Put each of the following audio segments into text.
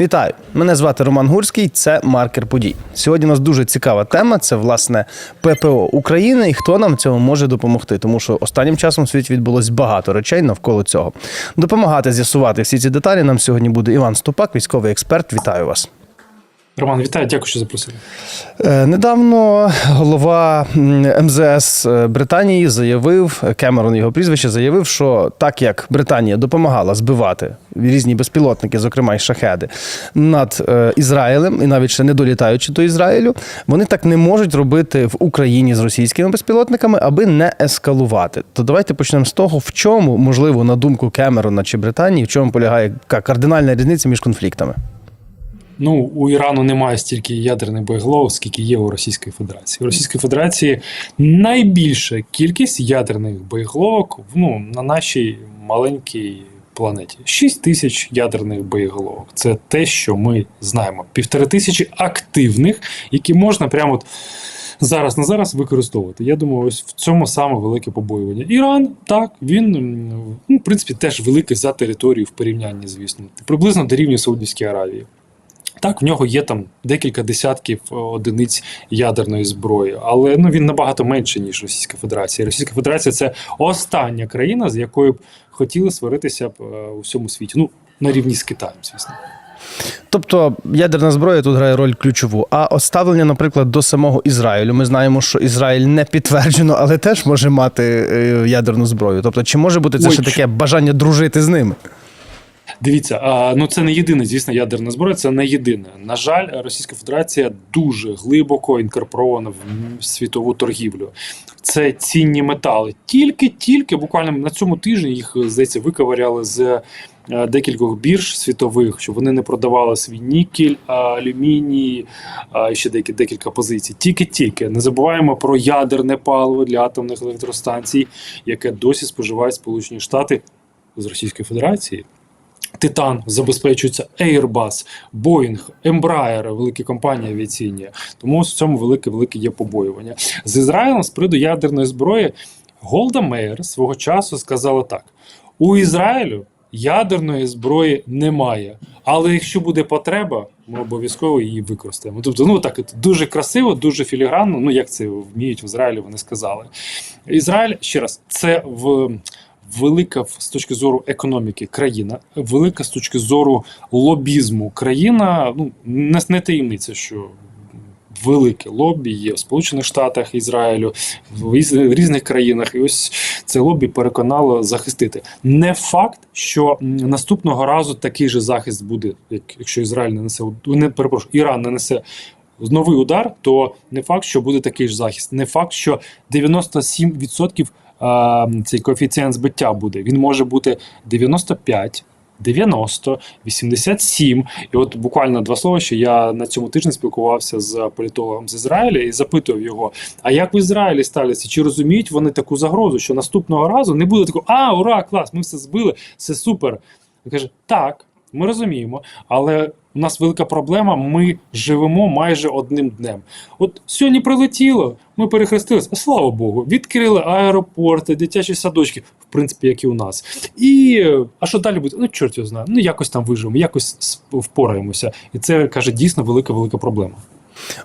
Вітаю! Мене звати Роман Гурський. Це маркер подій. Сьогодні у нас дуже цікава тема. Це власне ППО України і хто нам цьому може допомогти. Тому що останнім часом в світі відбулось багато речей навколо цього. Допомагати з'ясувати всі ці деталі нам сьогодні буде Іван Ступак, військовий експерт. Вітаю вас. Роман, вітаю, дякую, що запросили. Е, Недавно голова МЗС Британії заявив, Кемерон його прізвище заявив, що так як Британія допомагала збивати різні безпілотники, зокрема й шахеди, над е, Ізраїлем, і навіть ще не долітаючи до Ізраїлю, вони так не можуть робити в Україні з російськими безпілотниками, аби не ескалувати. То давайте почнемо з того, в чому, можливо, на думку Кемерона чи Британії, в чому полягає кардинальна різниця між конфліктами. Ну, у Ірану немає стільки ядерних боєголовок, скільки є у Російської Федерації. У Російській Федерації найбільша кількість ядерних боєголовок ну, на нашій маленькій планеті. 6 тисяч ядерних боєголовок. Це те, що ми знаємо. Півтори тисячі активних, які можна прямо от зараз на зараз використовувати. Я думаю, ось в цьому саме велике побоювання. Іран, так, він ну, в принципі теж великий за територію в порівнянні, звісно, приблизно дорівнює Саудівській Аравії. Так, в нього є там декілька десятків е, одиниць ядерної зброї, але ну він набагато менше ніж Російська Федерація. Російська Федерація це остання країна, з якою б хотіли сваритися б е, у всьому світі. Ну на рівні з Китаєм, звісно. Тобто ядерна зброя тут грає роль ключову. А от ставлення, наприклад, до самого Ізраїлю. Ми знаємо, що Ізраїль не підтверджено, але теж може мати е, ядерну зброю. Тобто, чи може бути це Ой, ще таке бажання дружити з ними? Дивіться, ну це не єдина, звісно, ядерна зброя, це не єдине. На жаль, Російська Федерація дуже глибоко інкорпорована в світову торгівлю. Це цінні метали. Тільки-тільки буквально на цьому тижні їх, здається, виковиряли з е, декількох бірж світових, щоб вони не продавали свій нікель, алюміній, і ще деякі, декілька позицій. Тільки-тільки не забуваємо про ядерне паливо для атомних електростанцій, яке досі споживають Сполучені Штати з Російської Федерації. Титан забезпечується Airbus, Boeing, Embraer, великі компанії авіаційні. Тому в цьому велике велике є побоювання. З Ізраїлем з приводу ядерної зброї Голда Меєр свого часу сказала так: у Ізраїлю ядерної зброї немає. Але якщо буде потреба, ми обов'язково її використаємо. Тобто, ну так дуже красиво, дуже філігранно. Ну як це вміють в Ізраїлі, вони сказали. Ізраїль ще раз, це в велика з точки зору економіки країна, велика з точки зору лобізму країна. Ну не, не таємниця, що велике лобі є в Сполучених Штатах, Ізраїлю, в різних країнах. І ось це лобі переконало захистити. Не факт, що наступного разу такий же захист буде, як якщо Ізраїль не несе уд- не перепрошую, Іран не несе. Новий удар, то не факт, що буде такий ж захист. Не факт, що 97% а, цей коефіцієнт збиття буде. Він може бути 95, 90, 87. І от буквально два слова, що я на цьому тижні спілкувався з політологом з Ізраїля і запитував його: а як в Ізраїлі ставляться? Чи розуміють вони таку загрозу, що наступного разу не буде такого, а, ура, клас, ми все збили, все супер. Він каже, так. Ми розуміємо, але у нас велика проблема. Ми живемо майже одним днем. От сьогодні прилетіло, ми перехрестилися, слава Богу, відкрили аеропорти, дитячі садочки, в принципі, як і у нас. І а що далі буде? Ну, чорт його знає. Ну якось там виживемо, якось впораємося. І це каже дійсно велика велика проблема.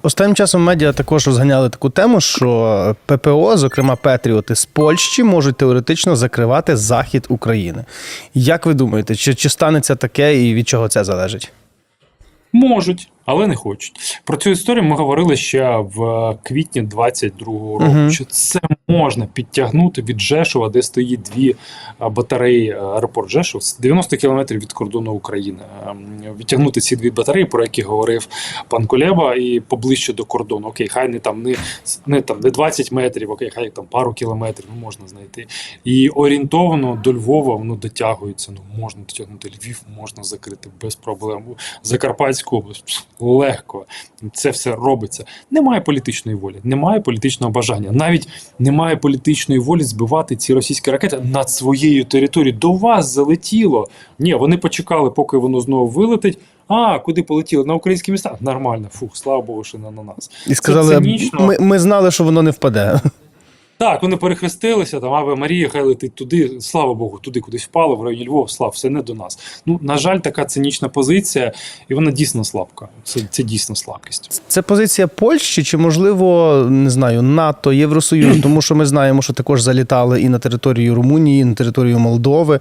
Останнім часом медіа також розганяли таку тему, що ППО, зокрема Петріоти з Польщі, можуть теоретично закривати захід України. Як ви думаєте, чи, чи станеться таке і від чого це залежить? Можуть, але не хочуть. Про цю історію ми говорили ще в квітні 22-го року. Мгм. Що це можна підтягнути від Жешова, де стоїть дві батареї аеропорт Жешов, з 90 кілометрів від кордону України. Ем, Відтягнути ці дві батареї, про які говорив пан Кулеба, і поближче до кордону. Окей, хай не там не, не там не 20 метрів, окей, хай там пару кілометрів, ну можна знайти. І орієнтовно до Львова воно дотягується. Ну можна дотягнути Львів, можна закрити без проблем. Закарпатську область легко. Це все робиться. Немає політичної волі, немає політичного бажання. Навіть немає політичної волі збивати ці російські ракети над своєю територією. До вас залетіло. Ні, вони почекали, поки воно знову вилетить. А, куди полетіло? На українські міста? Нормально, фух, слава Богу, що не на нас. І сказали, цинічно. ми, ми знали, що воно не впаде. Так, вони перехрестилися, там Аве Марія, хай летить туди, слава Богу, туди кудись впало, в районі Львова, слав, все не до нас. Ну, на жаль, така цинічна позиція, і вона дійсно слабка. Це, це дійсно слабкість. Це позиція Польщі чи, можливо, не знаю, НАТО, Євросоюз, тому що ми знаємо, що також залітали і на територію Румунії, і на територію Молдови.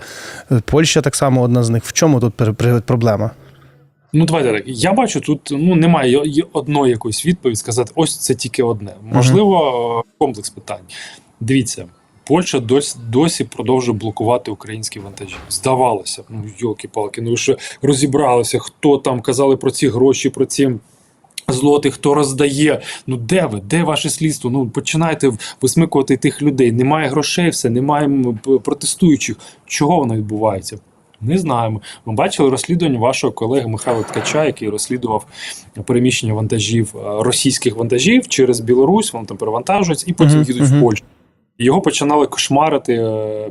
Польща так само одна з них. В чому тут проблема? Ну, давайте так. Я бачу, тут ну немає одної якоїсь відповіді сказати, ось це тільки одне. Можливо, комплекс питань. Дивіться, Польща досі, досі продовжує блокувати українські вантажі. Здавалося, ну йолки-палки, ну ви ще розібралися, хто там казали про ці гроші, про ці. Злоти, хто роздає, ну де ви? Де ваше слідство? Ну починайте висмикувати тих людей. Немає грошей, все, немає протестуючих. Чого воно відбувається? Не знаємо. Ми бачили розслідування вашого колеги Михайла Ткача, який розслідував переміщення вантажів е, російських вантажів через Білорусь, вони там перевантажуються і потім їдуть в. Польщу. Його починали кошмарити е,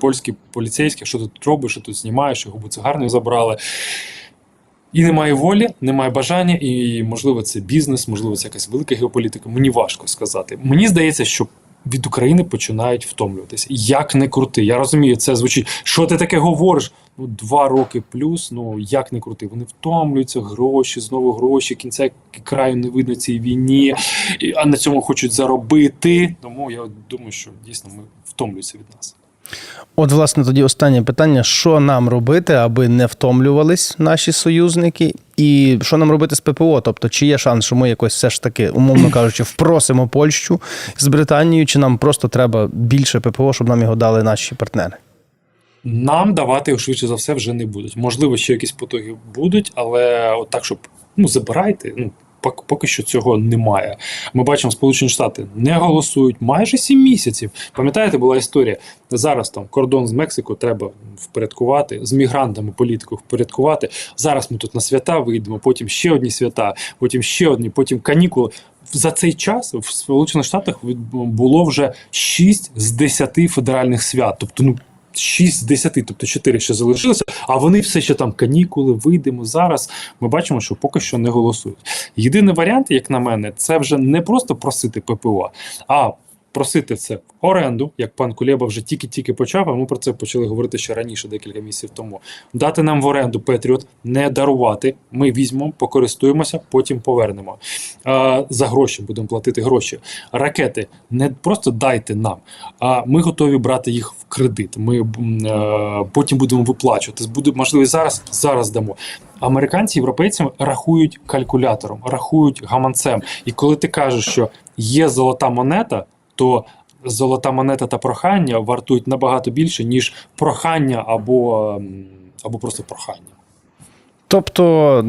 польські поліцейські, що тут робиш, що тут знімаєш, його буцегарню забрали. І немає волі, немає бажання, і можливо це бізнес, можливо, це якась велика геополітика. Мені важко сказати. Мені здається, що від України починають втомлюватися. Як не крути. Я розумію, це звучить. Що ти таке говориш? Ну, два роки плюс. Ну як не крути. Вони втомлюються, гроші, знову гроші. Кінця краю не видно цій війні, а на цьому хочуть заробити. Тому я думаю, що дійсно ми втомлюються від нас. От, власне, тоді останнє питання: що нам робити, аби не втомлювались наші союзники, і що нам робити з ППО? Тобто, чи є шанс, що ми якось все ж таки, умовно кажучи, впросимо Польщу з Британією, чи нам просто треба більше ППО, щоб нам його дали наші партнери? Нам давати його швидше за все вже не будуть. Можливо, ще якісь потоки будуть, але от так, щоб ну забирайте. Ну поки що цього немає. Ми бачимо, Сполучені Штати не голосують майже сім місяців. Пам'ятаєте, була історія зараз там кордон з Мексикою треба впорядкувати, з мігрантами політику впорядкувати. Зараз ми тут на свята вийдемо, потім ще одні свята, потім ще одні, потім канікули. За цей час в Сполучених Штатах було вже 6 з 10 федеральних свят. Тобто, ну 6 з 10, тобто 4 ще залишилося, а вони все ще там канікули, вийдемо зараз. Ми бачимо, що поки що не голосують. Єдиний варіант, як на мене, це вже не просто просити ППО, а просити це в оренду, як пан Кулєба вже тільки-тільки почав, а ми про це почали говорити ще раніше, декілька місяців тому. Дати нам в оренду Петріот, не дарувати. Ми візьмемо, покористуємося, потім повернемо. За гроші будемо платити гроші. Ракети не просто дайте нам, а ми готові брати їх в кредит. Ми е, потім будемо виплачувати. Буде можливо зараз, зараз дамо. Американці, європейці рахують калькулятором, рахують гаманцем. І коли ти кажеш, що є золота монета, то золота монета та прохання вартують набагато більше, ніж прохання або, або просто прохання. Тобто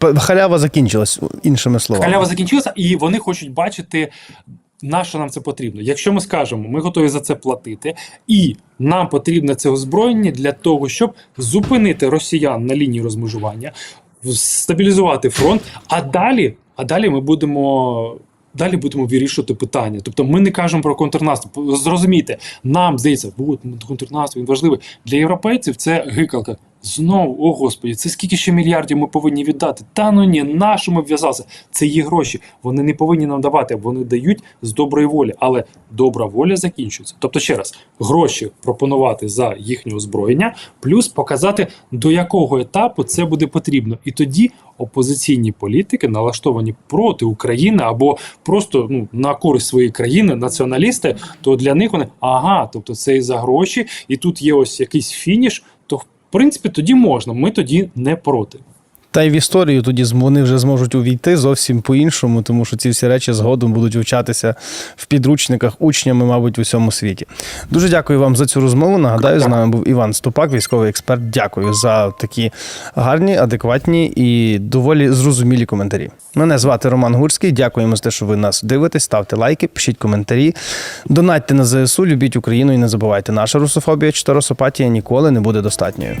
халява закінчилась, іншими словами. Халява закінчилася, і вони хочуть бачити, на що нам це потрібно. Якщо ми скажемо, ми готові за це платити, і нам потрібне це озброєння для того, щоб зупинити росіян на лінії розмежування, стабілізувати фронт, а далі, а далі ми будемо. Далі будемо вирішувати питання. Тобто ми не кажемо про контрнаступ. Зрозумійте, нам здається, от контрнаступ він важливий. Для європейців це гикалка. Знову, о господі, це скільки ще мільярдів ми повинні віддати? Та ну ні, на що ми? Це їх гроші. Вони не повинні нам давати, вони дають з доброї волі, але добра воля закінчується. Тобто, ще раз, гроші пропонувати за їхнє озброєння, плюс показати, до якого етапу це буде потрібно. І тоді опозиційні політики, налаштовані проти України або просто ну, на користь своєї країни, націоналісти, то для них вони ага, тобто це і за гроші, і тут є ось якийсь фініш, в принципі тоді можна. Ми тоді не проти. Та й в історію тоді вони вже зможуть увійти зовсім по-іншому, тому що ці всі речі згодом будуть вивчатися в підручниках учнями, мабуть, у всьому світі. Дуже дякую вам за цю розмову. Нагадаю, з нами був Іван Ступак, військовий експерт. Дякую за такі гарні, адекватні і доволі зрозумілі коментарі. Мене звати Роман Гурський. Дякуємо за те, що ви нас дивитесь. Ставте лайки, пишіть коментарі, донатьте на ЗСУ, любіть Україну і не забувайте, наша русофобія чи русопатія ніколи не буде достатньою.